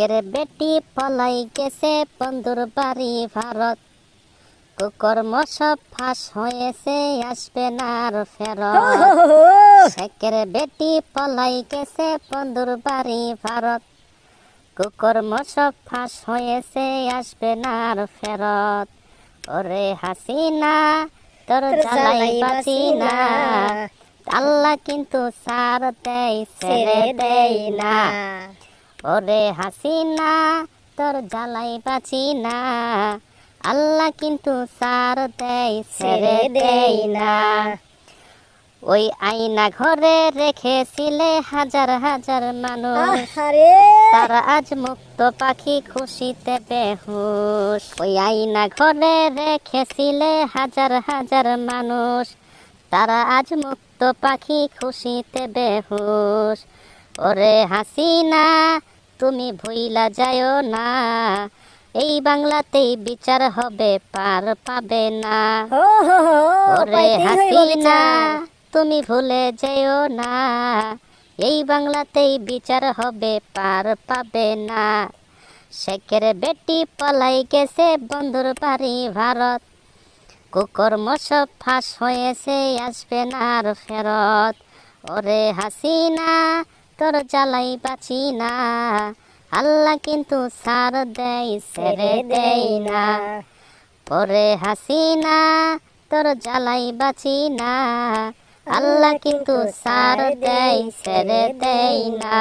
শেখের বেটি পলাই গেছে বন্ধুর বাড়ি ভারত। কুকর্ম সব ফাঁস হয়েছে আসবে না আর ফেরত। শেখের বেটি পলাই গেছে বন্ধুর বাড়ি ভারত। কুকর্ম সব ফাঁস হয়েছে আসবে না আর ফেরত। ওরে হাসিনা তোর জ্বালাই বাঁচি না আল্লাহ কিন্তু সার দেয় ছেড়ে দেয় না। ওরে হাসিনা তোর জ্বালাই বাঁচি না। আল্লাহ কিন্তু সার দেয় ছেড়ে দেয় না। ওই আয়না ঘরে রেখেছিলে হাজার হাজার মানুষ। তারা আজ মুক্ত পাখি খুশিতে বেহুশ। ওই আয়না ঘরে রেখেছিলে হাজার হাজার মানুষ। তারা আজ মুক্ত পাখি খুশিতে বেহুশ। ওরে হাসিনা তুমি ভুইলা যায়ও না। এই বাংলাতেই বিচার হবে পার পাবে না। ওরে হাসিনা তুমি ভুলে যেও না। এই বাংলাতেই বিচার হবে পার পাবে না। শেখের বেটি পলাই গেছে বন্ধুর বাড়ি ভারত। কুকর্ম সব ফাঁস হয়েছে আসবে না আর ফেরত। ওরে হাসিনা তোর জ্বালাই বাঁচি না। আল্লাহ কিন্তু সার দেয় সেরে দেই না। পরে হাসি না তোর জ্বালাই বাঁচি না। আল্লাহ কিন্তু সার দেয় সেরে দেই না।